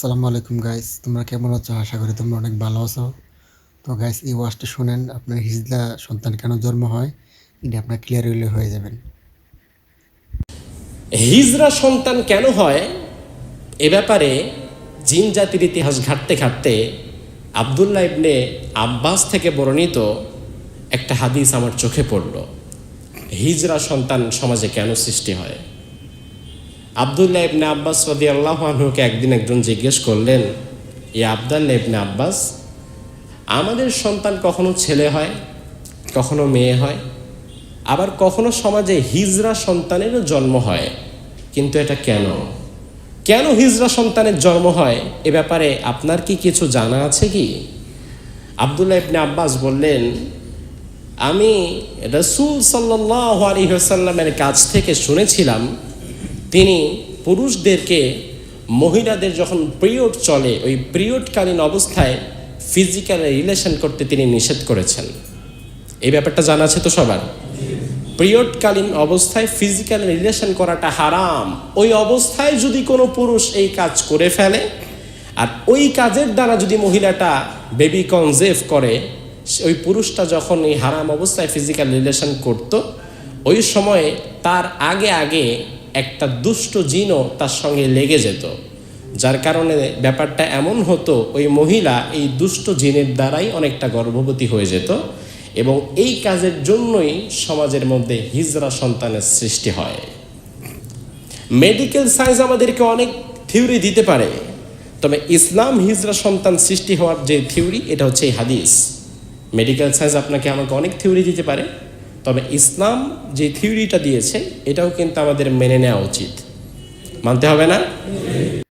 আসসালামু আলাইকুম গাইস তোমরা কেমন আছো? আশা করি তোমরা অনেক ভালো আছো। তো গাইস এই ওয়াজটা শুনেন, আপনার হিজলা সন্তান কেন জন্ম হয়? এটা আপনার ক্লিয়ার হইলে হয়ে যাবেন। হিজরা সন্তান কেন হয়? এ ব্যাপারে জিন জাতির ইতিহাস ঘাটতে ঘাটতে আবদুল্লাহ ইবনে আব্বাস থেকে বর্ণিত একটা হাদিস আমার চোখে পড়ল। হিজরা সন্তান সমাজে কেন সৃষ্টি হয়? আবদুল্লাহ ইবনে আব্বাস রদি আল্লাহ আনহুকে একদিন একজন জিজ্ঞেস করলেন ই আবদাল্লাহ ইবনে আব্বাস, আমাদের সন্তান কখনো ছেলে হয়, কখনো মেয়ে হয়? আবার কখনো সমাজে হিজরা সন্তানেরও জন্ম হয়, কিন্তু এটা কেন? কেন হিজরা সন্তানের জন্ম হয়? এ ব্যাপারে আপনার কি কিছু জানা আছে কি? আবদুল্লাহ ইবনে আব্বাস বললেন, আমি রসুল সাল্লাহ আলিহাসাল্লামের কাছ থেকে শুনেছিলাম তিনি পুরুষদেরকে মহিলাদের যখন পিরিয়ড চলে, ওই পিরিয়ডকালীন অবস্থায় ফিজিক্যাল রিলেশন করতে তিনি নিষেধ করেছেন। এই ব্যাপারটা জানা আছে তো সবার? পিরিয়ডকালীন অবস্থায় ফিজিক্যাল রিলেশন করাটা হারাম। ওই অবস্থায় যদি কোনো পুরুষ এই কাজ করে ফেলে, আর ওই কাজের দ্বারা যদি মহিলাটা বেবি কনজেভ করে ওই পুরুষটা যখন এই হারাম অবস্থায় ফিজিক্যাল রিলেশন করত, ওই সময়ে তার আগে আগে একটা দুষ্ট জিনও তার সঙ্গে লেগে যেত। যার কারণে ব্যাপারটা এমন হতো, ওই মহিলা এই দুষ্ট জিনের দ্বারাই অনেকটা গর্ভবতী হয়ে যেত এবং এই কাজের জন্যই সমাজের মধ্যে হিজরা সন্তানের সৃষ্টি হয়। মেডিকেল সায়েন্স আমাদেরকে অনেক থিওরি দিতে পারে, তবে ইসলাম হিজরা সন্তান সৃষ্টি হওয়ার যে থিওরি, এটা হচ্ছে এই হাদিস। মেডিকেল সায়েন্স আপনাকে আমাকে অনেক থিওরি দিতে পারে। তবে ইসলাম যে থিওরিটা দিয়েছে এটাও কিন্তু আমাদের মেনে নেওয়া উচিত। মানতে হবে না?